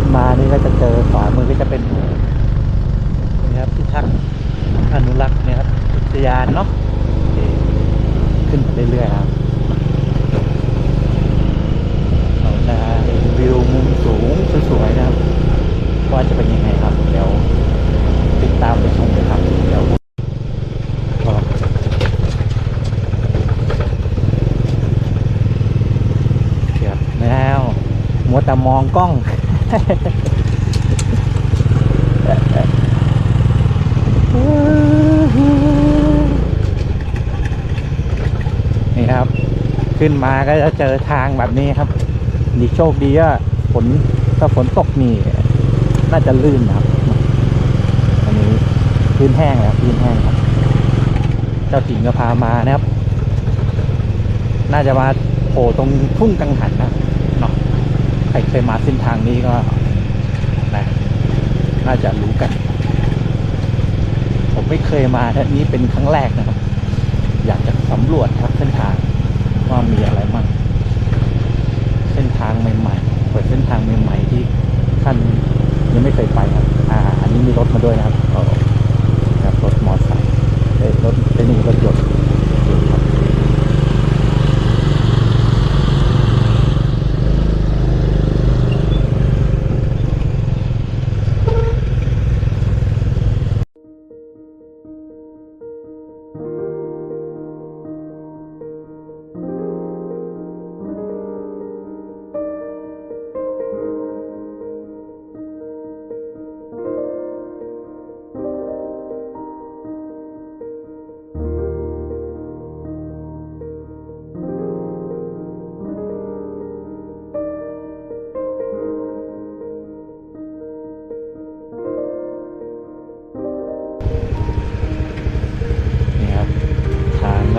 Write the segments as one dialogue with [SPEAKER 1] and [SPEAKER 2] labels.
[SPEAKER 1] ขึ้นมานี่ก็จะเจอขวามือก็จะเป็นนี่ครับที่ทักอนุรักษ์เนี่ยครับอุทยานเนาะขึ้นไปเรื่อยๆครับเราจะวิวมุมสูงสวยๆนะครับว่าจะเป็นยังไงครับเดี๋ยวติดตามไปชมเลยครับเดี๋ยวเกือแล้วมัวแต่มองกล้อง นี่ครับ ขึ้นมาก็จะเจอทางแบบนี้ครับดีโชคดีว่าฝนถ้าฝนตกนี่น่าจะลื่นครับอันนี้พื้นแห้งแล้วพื้นแห้งครับ เจ้าถิ่นก็พามานะครับ น่าจะมาโผล่ตรงทุ่งกังหันนะเนาะ ใครเคยมาเส้นทางนี้ก็นะน่าจะรู้กัน ผมไม่เคยมาท่านี้เป็นครั้งแรกนะครับ อยากจะสำรวจครับเส้นทางว่ามีอะไรบ้างเส้นทางใหม่ๆเปิดเส้นทางใหม่ๆที่ท่านยังไม่เคยไปครับ อ่า อันนี้มีรถมาด้วยนะครับ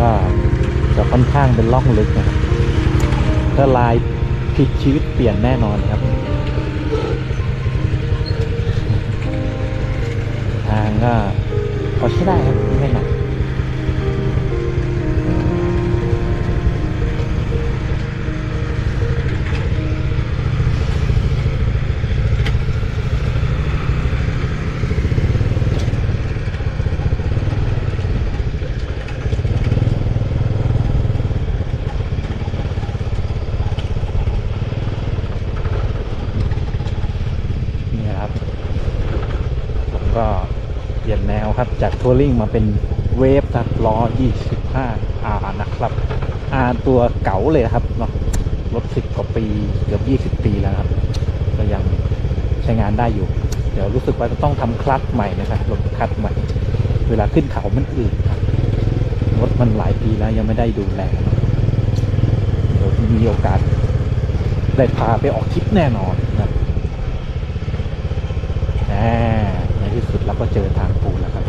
[SPEAKER 1] ก็จะค่อนข้างเป็นล่องลึกนะครับถ้าลายผิดชีวิตเปลี่ยนแน่นอนครับ ทางก็พอใช้ได้ครับไม่หนักนี่ครับ ผมก็เป ลี่ยนแนวครับ จากทัวริงมาเป็นเวฟครับล้อ 25 R นะครับ R ตัวเก๋าเลยครับเนาะรถ 10 กว่าปีเกือบ 20 ปีแล้วครับ ก็ยังใช้งานได้อยู่ เดี๋ยวรู้สึกว่าจะต้องทำคลัตช์ใหม่นะครับรถคลัตช์ใหม่ เวลาขึ้นเขามันอืดครับรถมันหลายปีแล้วยังไม่ได้ดูแลเดี๋ยวมีโอกาสได้พาไปออกทริปแน่นอนนะแน่ใน เราก็เจอทางปูนแล้วครับ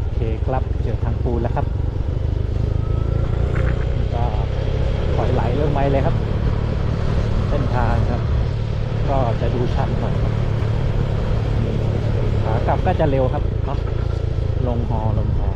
[SPEAKER 1] โอเคครับเจอทางปูนแล้วครับก็ถอยไหลเรื่องไม้เลยครับ เส้นทางครับ ก็จะดูชันหน่อยครับขากลับก็จะเร็วครับเนาะลงฮอลงฮอ